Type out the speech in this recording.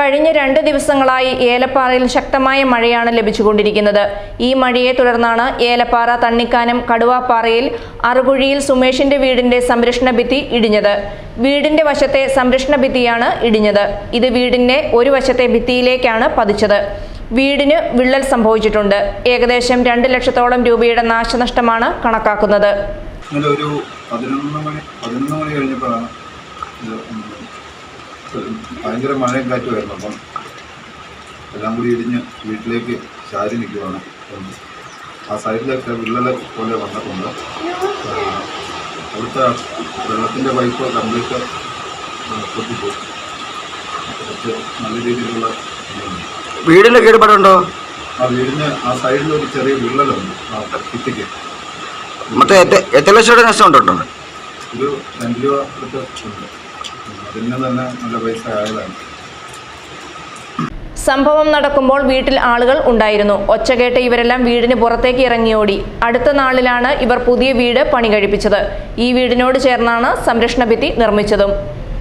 കഴിഞ്ഞ രണ്ട് ദിവസങ്ങളായി ഏലപ്പാറയിൽ ശക്തമായ മഴയാണ് ലഭിച്ചുകൊണ്ടിരിക്കുന്നത്. ഈ മഴയെ തുടർന്നാണ് ഏലപ്പാറ തണ്ണിക്കാനം കടുവാപ്പാറയിൽ അറുകുഴിയിൽ സുമേഷിന്റെ വീടിന്റെ സംരക്ഷണ ഭിത്തി ഇടിഞ്ഞത്. വീടിന്റെ വശത്തെ സംരക്ഷണ ഭിത്തിയാണ് ഇടിഞ്ഞത്. ഇത് വീടിന്റെ ഒരു വശത്തെ ഭിത്തിയിലേക്കാണ് പതിച്ചത്. വീടിന് വിള്ളൽ സംഭവിച്ചിട്ടുണ്ട്. ഏകദേശം രണ്ട് ലക്ഷത്തോളം രൂപയുടെ നാശനഷ്ടമാണ് കണക്കാക്കുന്നത്. മണി പതിനൊന്ന് മണി ഭയങ്കര മഴയും കാറ്റുമായിരുന്നു അപ്പം എല്ലാം കൂടി ഇടിഞ്ഞ് വീട്ടിലേക്ക് ചാരി നിൽക്കുവാണ്. ആ സൈഡിലൊക്കെ വിള്ളൽ പോലെ വന്നിട്ടുണ്ട്. അവിടുത്തെ വെള്ളത്തിന്റെ പൈപ്പ് കംപ്ലീറ്റ് പൊട്ടിപ്പോയി. കുറച്ച് നല്ല രീതിയിലുള്ള. വീടിന് കേടുപാടുണ്ടോ? ആ വീടിന് ആ സൈഡിൽ ഒരു ചെറിയ വിള്ളലുണ്ട്. ആ കിട്ടിക്ക് മറ്റേ എത്ര ലക്ഷം നഷ്ടം ഉണ്ടോ? ഒരു രണ്ട് രൂപ അടുത്ത് ഉണ്ട്. അതിന് തന്നെ നല്ല പൈസ ആയതാണ്. സംഭവം നടക്കുമ്പോൾ വീട്ടിൽ ആളുകൾ ഉണ്ടായിരുന്നു. ഒച്ചകേട്ട് ഇവരെല്ലാം വീടിന് പുറത്തേക്ക് ഇറങ്ങിയോടി. അടുത്ത നാളിലാണ് ഇവർ പുതിയ വീട് പണി കഴിപ്പിച്ചത്. ഈ വീടിനോട് ചേർന്നാണ് സംരക്ഷണ ഭിത്തി നിർമ്മിച്ചതും.